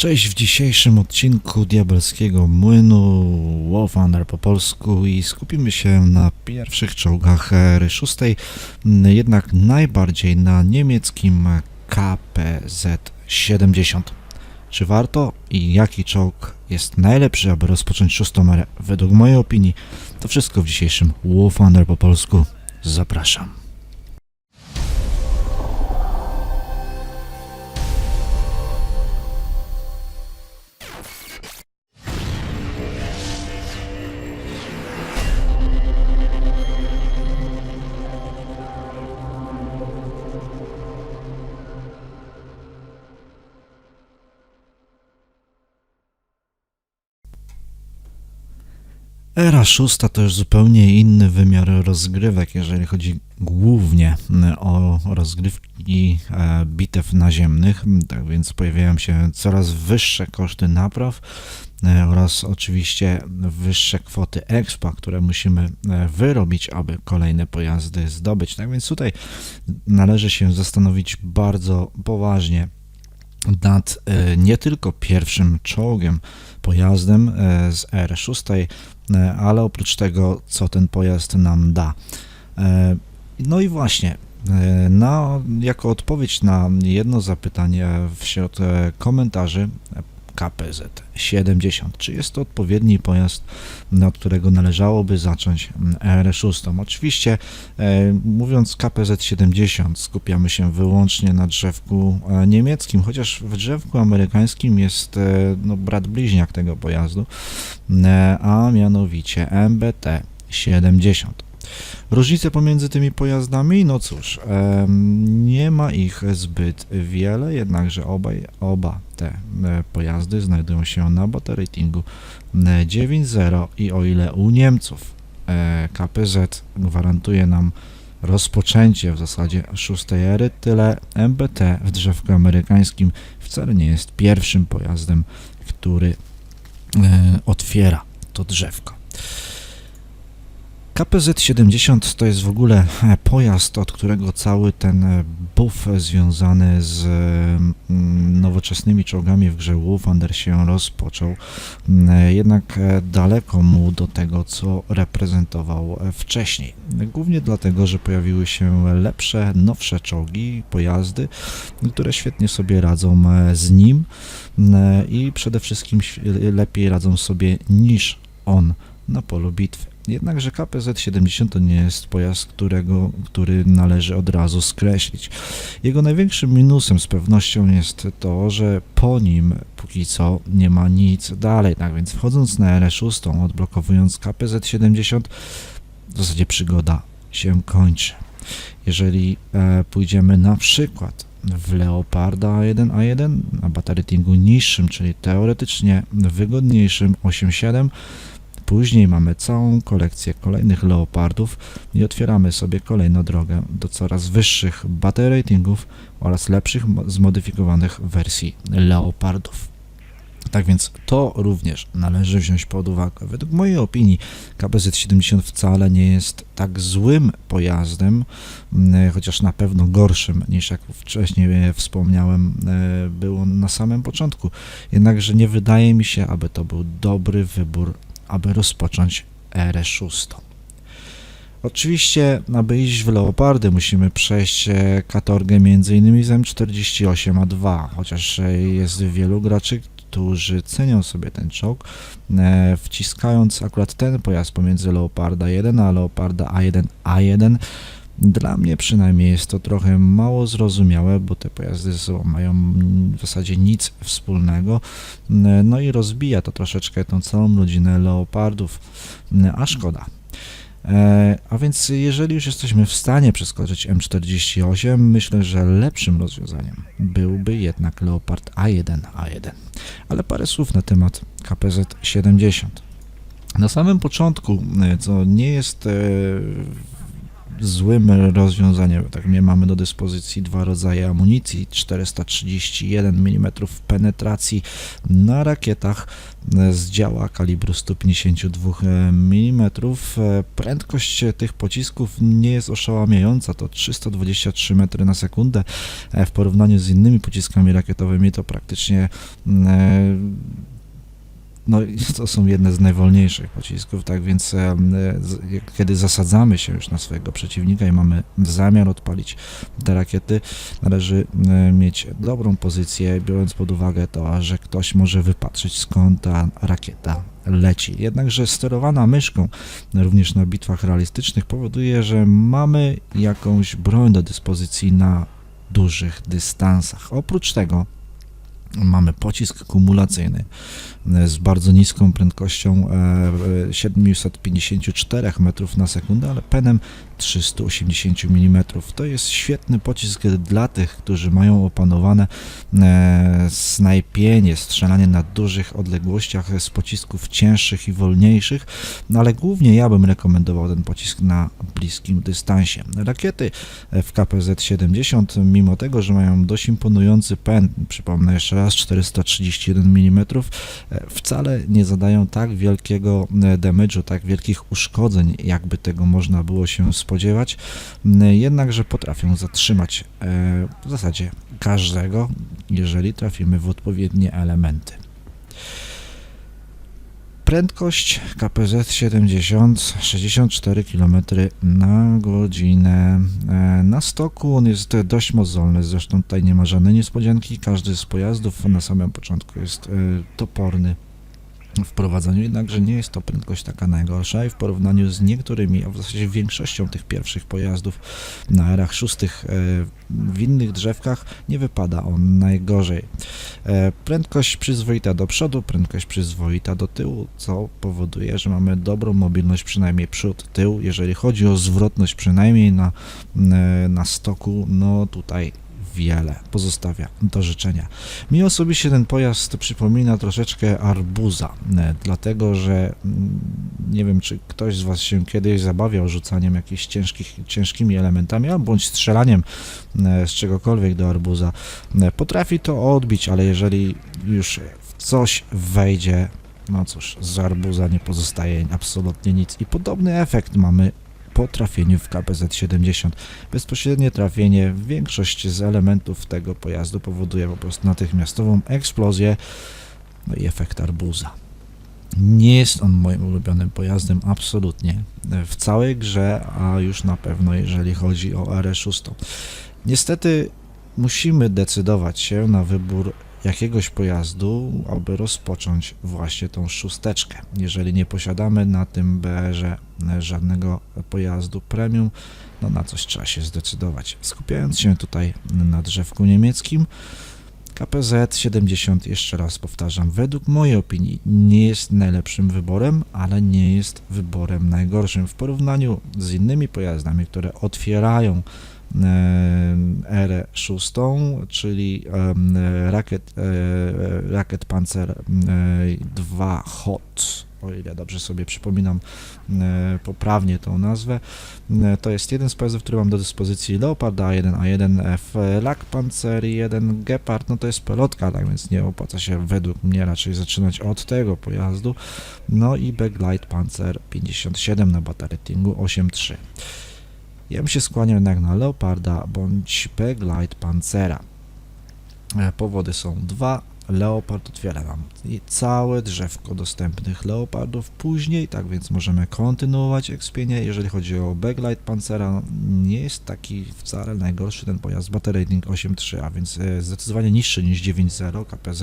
Cześć w dzisiejszym odcinku Diabelskiego Młynu War Thunder po polsku i skupimy się na pierwszych czołgach ery szóstej, m, jednak najbardziej na niemieckim KPZ-70. Czy warto i jaki czołg jest najlepszy, aby rozpocząć szóstą erę? Według mojej opinii to wszystko w dzisiejszym War Thunder po polsku. Zapraszam. Era szósta to już zupełnie inny wymiar rozgrywek, jeżeli chodzi głównie o rozgrywki e, bitew naziemnych. Tak więc pojawiają się coraz wyższe koszty napraw e, oraz oczywiście wyższe kwoty expa, które musimy e, wyrobić, aby kolejne pojazdy zdobyć. Tak więc tutaj należy się zastanowić bardzo poważnie nad nie tylko pierwszym czołgiem, pojazdem z R6, e, ale oprócz tego, co ten pojazd nam da. E, No i właśnie, e, na, jako odpowiedź na jedno zapytanie wśród e, komentarzy KPZ 70, czy jest to odpowiedni pojazd, od którego należałoby zacząć mm, R6? Oczywiście, e, mówiąc KPZ 70, skupiamy się wyłącznie na drzewku e, niemieckim, chociaż w drzewku amerykańskim jest e, no, brat bliźniak tego pojazdu, e, a mianowicie MBT 70. Różnice pomiędzy tymi pojazdami? No cóż, nie ma ich zbyt wiele, jednakże obaj, oba te e, pojazdy znajdują się na battery ratingu e, 9.0 i o ile u Niemców e, KPZ gwarantuje nam rozpoczęcie w zasadzie szóstej ery, tyle MBT w drzewku amerykańskim wcale nie jest pierwszym pojazdem, który e, otwiera to drzewko. KPZ-70 to jest w ogóle e, pojazd, od którego cały ten e, buff związany z mm, nowoczesnymi czołgami w grze War Thunder się rozpoczął. Mm, e, Jednak daleko mu do tego, co reprezentował wcześniej. Głównie dlatego, że pojawiły się lepsze, nowsze czołgi, pojazdy, które świetnie sobie radzą z nim mm, i przede wszystkim lepiej radzą sobie niż on na polu bitwy. Jednakże KPZ-70 to nie jest pojazd, którego, który należy od razu skreślić. Jego największym minusem z pewnością jest to, że po nim póki co nie ma nic dalej. Tak więc wchodząc na R6, odblokowując KPZ-70, w zasadzie przygoda się kończy. Jeżeli e, pójdziemy na przykład w Leoparda A1 A1 na batarytingu niższym, czyli teoretycznie wygodniejszym 8.7, Później mamy całą kolekcję kolejnych leopardów i otwieramy sobie kolejną drogę do coraz wyższych battery ratingów oraz lepszych mo- zmodyfikowanych wersji leopardów. Tak więc to również należy wziąć pod uwagę. Według mojej opinii KPZ-70 wcale nie jest tak złym pojazdem, mm, chociaż na pewno gorszym niż jak wcześniej e, wspomniałem e, było na samym początku. Jednakże nie wydaje mi się, aby to był dobry wybór aby rozpocząć erę szóstą. Oczywiście, aby iść w Leopardy, musimy przejść e, katorgę m.in. z M48A2, chociaż e, jest wielu graczy, którzy cenią sobie ten czołg, e, wciskając akurat ten pojazd pomiędzy Leoparda 1 a Leoparda A1A1. Dla mnie przynajmniej jest to trochę mało zrozumiałe, bo te pojazdy ze sobą mają w zasadzie nic wspólnego. No i rozbija to troszeczkę tą całą rodzinę leopardów, a szkoda. E, A więc jeżeli już jesteśmy w stanie przeskoczyć M48, myślę, że lepszym rozwiązaniem byłby jednak Leopard A1A1. Ale parę słów na temat KPZ-70. Na samym początku, e, co nie jest e, złym rozwiązaniem. Tak nie mamy do dyspozycji dwa rodzaje amunicji, 431 mm penetracji na rakietach z działa kalibru 152 mm. Prędkość tych pocisków nie jest oszałamiająca, to 323 metry na sekundę. W porównaniu z innymi pociskami rakietowymi to praktycznie e, no, to są jedne z najwolniejszych pocisków, tak więc e, kiedy zasadzamy się już na swojego przeciwnika i mamy zamiar odpalić te rakiety, należy e, mieć dobrą pozycję, biorąc pod uwagę to, że ktoś może wypatrzeć skąd ta rakieta leci. Jednakże sterowana myszką, również na bitwach realistycznych, powoduje, że mamy jakąś broń do dyspozycji na dużych dystansach. Oprócz tego mamy pocisk kumulacyjny z bardzo niską prędkością e, e, 754 metrów na sekundę, ale penem 380 mm. To jest świetny pocisk dla tych, którzy mają opanowane e, snajpienie, strzelanie na dużych odległościach z pocisków cięższych i wolniejszych, no ale głównie ja bym rekomendował ten pocisk na bliskim dystansie. Rakiety w KPZ-70, mimo tego, że mają dość imponujący pęd, przypomnę jeszcze raz, 431 mm, e, wcale nie zadają tak wielkiego e, damage'u, tak wielkich uszkodzeń, jakby tego można było się spodziewać, m, jednakże potrafią zatrzymać e, w zasadzie każdego, jeżeli trafimy w odpowiednie elementy. Prędkość KPZ 70 64 km na godzinę. E, Na stoku on jest dość mozolny, zresztą tutaj nie ma żadnej niespodzianki. Każdy z pojazdów na samym początku jest e, toporny w prowadzeniu, jednakże nie jest to prędkość taka najgorsza i w porównaniu z niektórymi, a w zasadzie większością tych pierwszych pojazdów na erach szóstych e, w innych drzewkach nie wypada on najgorzej. E, Prędkość przyzwoita do przodu, prędkość przyzwoita do tyłu, co powoduje, że mamy dobrą mobilność przynajmniej przód, tył. Jeżeli chodzi o zwrotność przynajmniej na, e, na stoku, no tutaj wiele pozostawia do życzenia. Mi osobiście ten pojazd przypomina troszeczkę arbuza, e, dlatego że mm, nie wiem, czy ktoś z Was się kiedyś zabawiał rzucaniem jakichś ciężkich, ciężkimi elementami, albo bądź strzelaniem e, z czegokolwiek do arbuza. E, Potrafi to odbić, ale jeżeli już coś wejdzie, no cóż, z arbuza nie pozostaje absolutnie nic. I podobny efekt mamy po trafieniu w KPZ-70. Bezpośrednie trafienie większość z elementów tego pojazdu powoduje po prostu natychmiastową eksplozję no i efekt arbuza. Nie jest on moim ulubionym pojazdem absolutnie w całej grze, a już na pewno jeżeli chodzi o RE6. Niestety musimy decydować się na wybór jakiegoś pojazdu, aby rozpocząć właśnie tą szósteczkę. Jeżeli nie posiadamy na tym BR-ze żadnego pojazdu premium, no na coś trzeba się zdecydować. Skupiając się tutaj na drzewku niemieckim, KPZ 70, jeszcze raz powtarzam, według mojej opinii nie jest najlepszym wyborem, ale nie jest wyborem najgorszym w porównaniu z innymi pojazdami, które otwierają e, erę szóstą, czyli e, Racket Panzer e, 2 Hot, o ile dobrze sobie przypominam e, poprawnie tą nazwę. E, To jest jeden z pojazdów, który mam do dyspozycji Leopard A1, A1 F, Lak Panzer 1 Gepard, no to jest pelotka, tak więc nie opłaca się według mnie raczej zaczynać od tego pojazdu. No i Backlight Panzer 57 na bataratingu 8.3. Ja bym się skłaniał jednak na Leoparda bądź Backlight Panzera. E, Powody są dwa. Leopard otwiera nam całe drzewko dostępnych leopardów później, tak więc możemy kontynuować ekspienie. Jeżeli chodzi o backlight Pancera, nie jest taki wcale najgorszy ten pojazd, battery rating 8.3, a więc e, zdecydowanie niższy niż 9.0 KPZ,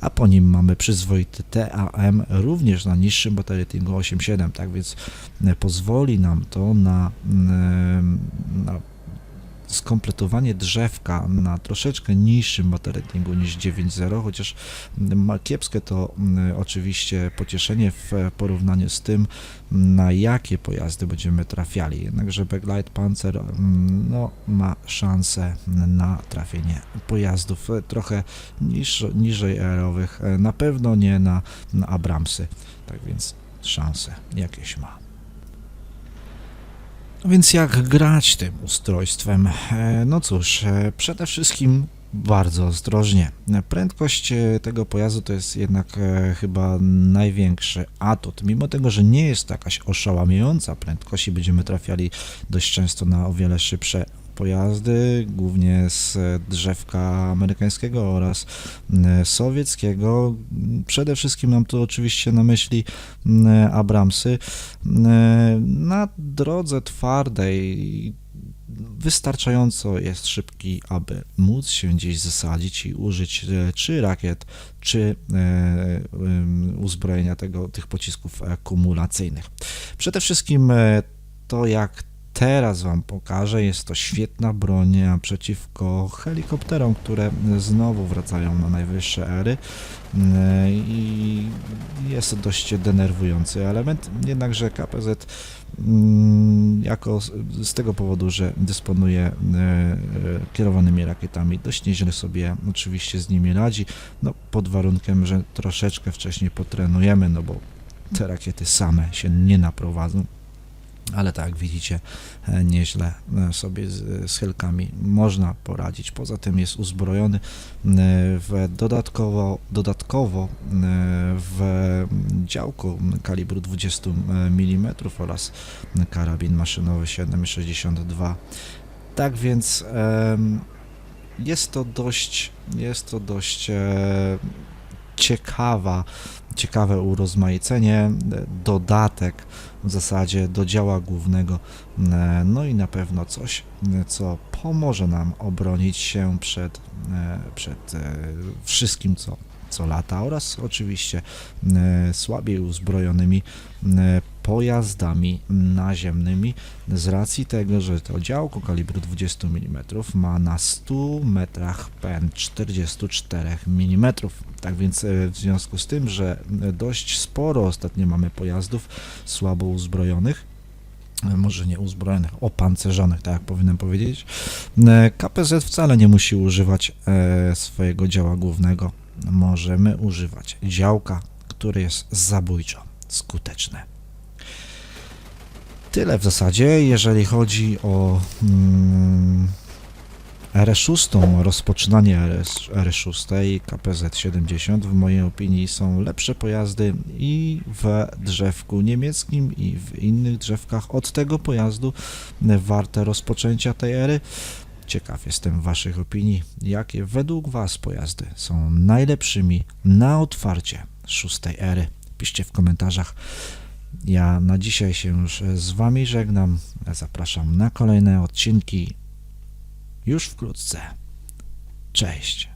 a po nim mamy przyzwoity TAM, również na niższym battery ratingu 8.7, tak więc e, pozwoli nam to na, mm, na skompletowanie drzewka na troszeczkę niższym bateratingu niż 9.0, chociaż ma kiepskie to mm, oczywiście pocieszenie w porównaniu z tym, na jakie pojazdy będziemy trafiali. Jednakże Backlight Panzer mm, no, ma szansę na trafienie pojazdów e, trochę niż, niżej erowych, e, na pewno nie na, na Abramsy, tak więc szanse jakieś ma. Więc jak grać tym ustrojstwem? E, No cóż, e, przede wszystkim bardzo ostrożnie. Prędkość e, tego pojazdu to jest jednak chyba największy atut. Mimo tego, że nie jest to jakaś oszałamiająca prędkość i będziemy trafiali dość często na o wiele szybsze pojazdy, głównie z e, drzewka amerykańskiego oraz e, sowieckiego. Przede wszystkim mam tu oczywiście na myśli Abramsy. M, Na drodze twardej wystarczająco jest szybki, aby móc się gdzieś zasadzić i użyć e, czy rakiet, czy e, uzbrojenia tego, tych pocisków e, kumulacyjnych. Przede wszystkim e, to, jak teraz Wam pokażę, jest to świetna broń przeciwko helikopterom, które znowu wracają na najwyższe ery e, i jest to dość denerwujący element, jednakże KPZ mm, jako z, z tego powodu, że dysponuje e, e, kierowanymi rakietami, dość nieźle sobie oczywiście z nimi radzi, no pod warunkiem, że troszeczkę wcześniej potrenujemy, no bo te rakiety same się nie naprowadzą. Ale tak, widzicie, e, nieźle e, sobie z, helkami można poradzić. Poza tym jest uzbrojony e, w dodatkowo, dodatkowo w działku kalibru 20 mm oraz karabin maszynowy 7,62. Tak więc jest to dość, jest to dość ciekawa, ciekawe urozmaicenie, dodatek w zasadzie do działa głównego, no i na pewno coś, co pomoże nam obronić się przed, przed wszystkim, co, co lata oraz oczywiście e, słabiej uzbrojonymi e, pojazdami naziemnymi z racji tego, że to działko kalibru 20 mm ma na 100 metrach pęd 44 mm. Tak więc e, w związku z tym, że dość sporo ostatnio mamy pojazdów słabo uzbrojonych, może nie uzbrojonych, opancerzonych, tak jak powinienem powiedzieć, KPZ wcale nie musi używać swojego działa głównego. Możemy używać działka, które jest zabójczo skuteczne. Tyle w zasadzie, jeżeli chodzi o mm, R6, rozpoczynanie RS, R6 i KPZ-70 w mojej opinii są lepsze pojazdy i w drzewku niemieckim i w innych drzewkach od tego pojazdu warte rozpoczęcia tej ery. Ciekaw jestem Waszych opinii, jakie według Was pojazdy są najlepszymi na otwarcie szóstej ery. Piszcie w komentarzach. Ja na dzisiaj się już z Wami żegnam. Zapraszam na kolejne odcinki już wkrótce. Cześć.